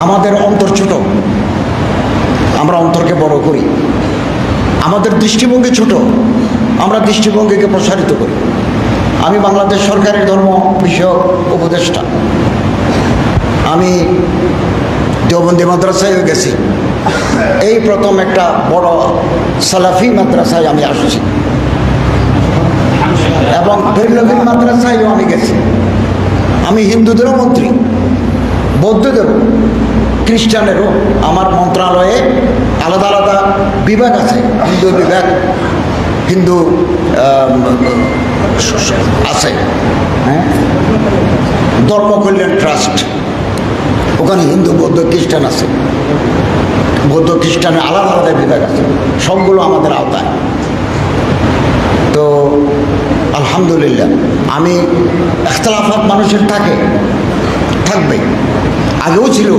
আমাদের অন্তর ছোট। আমরা অন্তরকে বড় করি। আমাদের দৃষ্টিভঙ্গি ছোট। আমরা দৃষ্টিভঙ্গিকে প্রসারিত করি। আমি বাংলাদেশ সরকারের ধর্ম বিষয়ক উপদেষ্টা। আমি দেওবন্দি মাদ্রাসায়ও গেছি। এই প্রথম একটা বড় সালাফি মাদ্রাসায় আমি আসছি। এবং বেরলভীর মাদ্রাসায়ও আমি গেছি। আমি হিন্দুদেরও মন্ত্রী। বৌদ্ধদেরও খ্রিস্টানেরও আমার মন্ত্রণালয়ে আলাদা আলাদা বিভাগ আছে, হিন্দু বিভাগ, হিন্দু আছে হ্যাঁ? ধর্ম কল্যাণ ট্রাস্ট, ওখানে হিন্দু, বৌদ্ধ, খ্রিস্টান আছে। বৌদ্ধ, খ্রিস্টানের আলাদা আলাদা বিভাগ আছে, সবগুলো আমাদের আওতায়। তো আলহামদুলিল্লাহ, আমি এখতলাফাত মানুষের থাকে থাকবে আগেও ছিল।